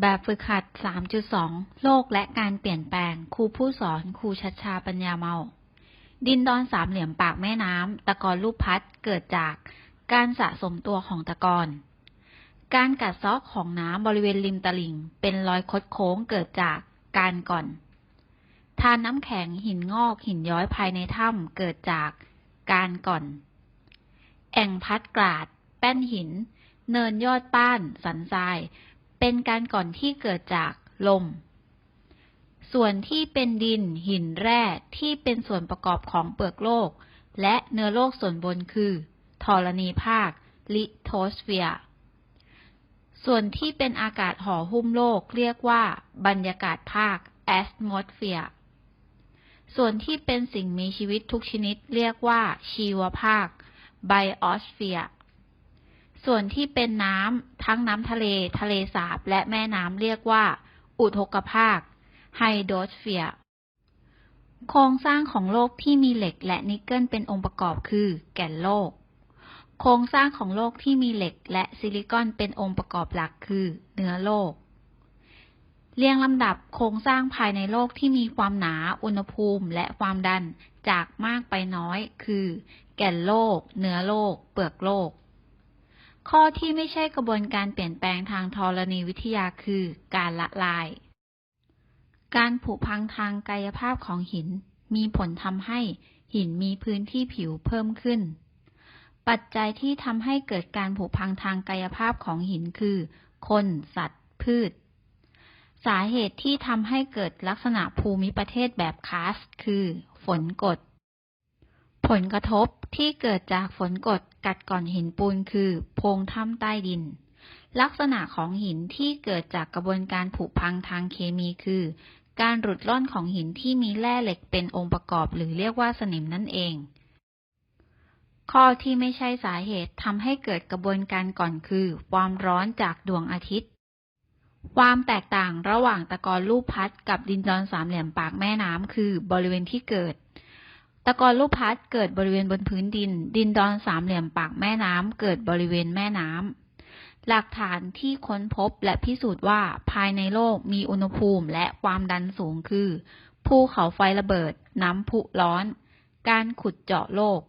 แบบฝึกหัด 3.2 โลกและการเปลี่ยนแปลง ครูผู้สอน ครูชัชชาปัญญาเมา ดินดอนสามเหลี่ยมปากแม่น้ำ ตะกอนรูปพัด เกิดจากการสะสมตัวของตะกอนการกัดเซาะของน้ำบริเวณริมตลิ่ง เป็นรอยคดโค้งเกิดจากการก่อน ทานน้ำแข็งหินงอกหินย้อยภายในถ้ำเกิดจากการก่อน แอ่งพัดกราด แป้นหิน เนินยอดป้าน สันทราย เป็นการก่อนที่เกิดจากลม ส่วนที่เป็นดินหินแร่ที่เป็นส่วนประกอบของเปลือกโลก และเนื้อโลกส่วนบนคือธรณีภาคลิโทสเฟียร์ส่วนที่เป็นอากาศห่อหุ้มโลกเรียกว่าบรรยากาศภาคแอสโมสเฟียร์ ส่วนที่เป็นสิ่งมีชีวิตทุกชนิดเรียกว่า ชีวภาคไบออสเฟียร์ส่วนที่เป็นน้ำทั้งน้ำทะเล ทะเลสาบ และแม่น้ำเรียกว่า อุทกภาคไฮโดรสเฟียร์โครงสร้างของโลกที่มีเหล็กและนิกเกิลเป็นองค์ประกอบคือ แก่นโลก โครงสร้างของโลกที่มีเหล็กและซิลิคอนเป็นองค์ประกอบหลักคือ เนื้อโลก เรียงลำดับโครงสร้างภายในโลกที่มีความหนา อุณหภูมิ และความดันจากมากไปน้อย คือ แก่นโลก เนื้อโลก เปลือกโลก ข้อที่ไม่ใช่กระบวนการเปลี่ยนแปลงทางธรณีวิทยาคือ การละลาย การผุพังทางกายภาพของหิน มีผลทำให้หินมีพื้นที่ผิวเพิ่มขึ้น ปัจจัยที่ทำให้เกิดการผุพังทางกายภาพของหินคือ คน สัตว์ พืช สาเหตุที่ทำให้เกิดลักษณะภูมิประเทศแบบคาสต์คือฝนกด ผลกระทบที่เกิดจากฝนกดกัดก่อนหินปูนคือโพรงถ้ำใต้ดิน ลักษณะของหินที่เกิดจากกระบวนการผุพังทางเคมีคือ การหลุดล่อนของหินที่มีแร่เหล็กเป็นองค์ประกอบหรือเรียกว่าสนิมนั่นเอง ข้อที่ไม่ใช่สาเหตุทำให้เกิดกระบวนการก่อนคือ ความร้อนจากดวงอาทิตย์ ความแตกต่างระหว่างตะกอนรูปพัดกับดินดอนสามเหลี่ยมปากแม่น้ำคือบริเวณที่เกิด ตะกอนรูปพัดเกิดบริเวณบนพื้นดิน ดินดอนสามเหลี่ยมปากแม่น้ำเกิดบริเวณแม่น้ำหลักฐานที่ค้นพบและพิสูจน์ว่าภายในโลกมีอุณหภูมิและความดันสูงคือภูเขาไฟระเบิด น้ำพุร้อน การขุดเจาะโลก